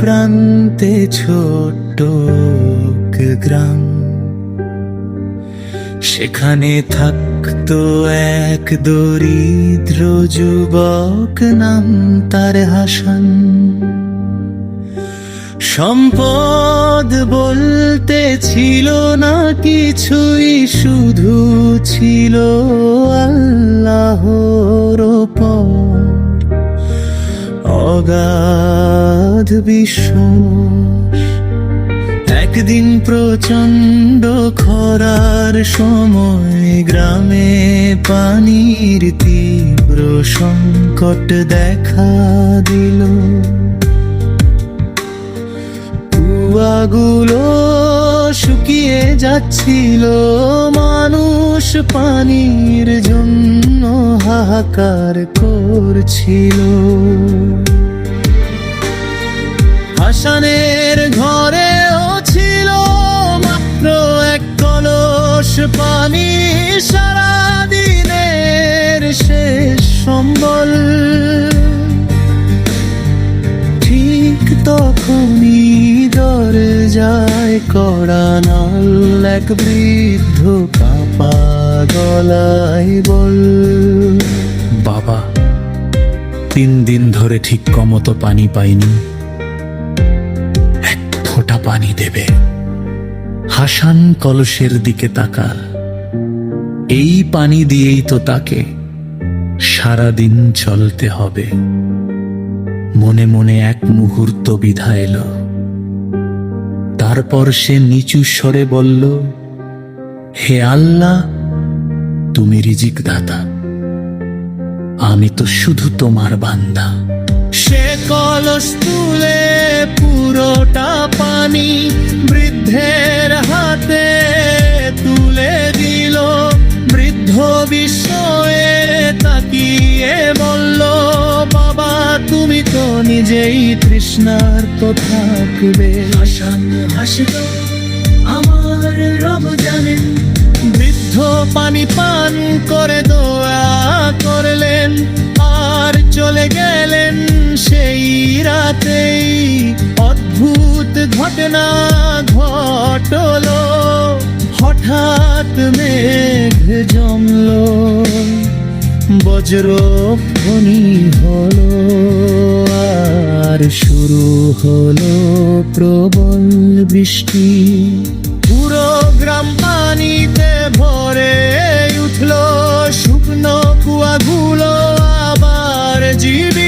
প্রান্তে ছোট্ট গ্রাম। সেখানে থাকতো এক দরিদ্র যুবক, নাম তার হাসান। সম্পদ বলতে ছিল না, কিছুই শুধু ছিল আল্লাহর ওপর। অগাধ বিশ্বাস একদিন প্রচণ্ড খরার সময় গ্রামে পানির তীব্র সংকট দেখা দিল। কুয়াগুলো শুকিয়ে যাচ্ছিল, মানুষ পানির জন্য হাহাকার করছিল। হাসানের ঘরেও ছিল মাত্র এক কলস পানি সারা দিনের শেষ সম্বল। ঠিক তখনই দরজায় কড়া নাল, এক বৃদ্ধ কাপা গলায় বল, বাবা, তিন দিন ধরে ঠিক কমতো পানি পাইনি। পানি দেবে। হাসান কলসের দিকে তাকা এই পানি দিয়েই তো তাকে সারাদিন চলতে হবে। মনে মনে এক মুহূর্ত বিধা এলো তারপর সে নিচু স্বরে বলল, হে আল্লাহ, তুমি রিজিক দাতা আমি তো শুধু তোমার বান্দা। কলস তুলে পুরোটা পানি বৃদ্ধের হাতে তুলে দিল। বৃদ্ধ বিস্ময়ে তাকিয়ে বলল বাবা তুমি তো নিজেই তৃষ্ণার তো থাকবে। হাসান হাসিল আমার রব জানেন বৃদ্ধ পানি পান করে দোয়া করলেন। ঘটনা ঘটলো। হঠাৎ মেঘ জমলো বজ্র ফণি হলো, আর শুরু হলো প্রবল বৃষ্টি। পুরো গ্রাম পানিতে ভরে উঠল, শুকনো কুয়াগুলো আবার জীবিত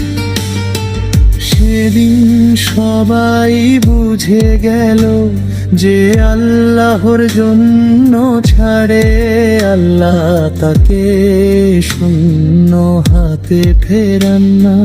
সেদিন সবাই বুঝে গেল যে আল্লাহর জন্য ছাড়ে আল্লাহ তাকে শূন্য হাতে ফেরান না।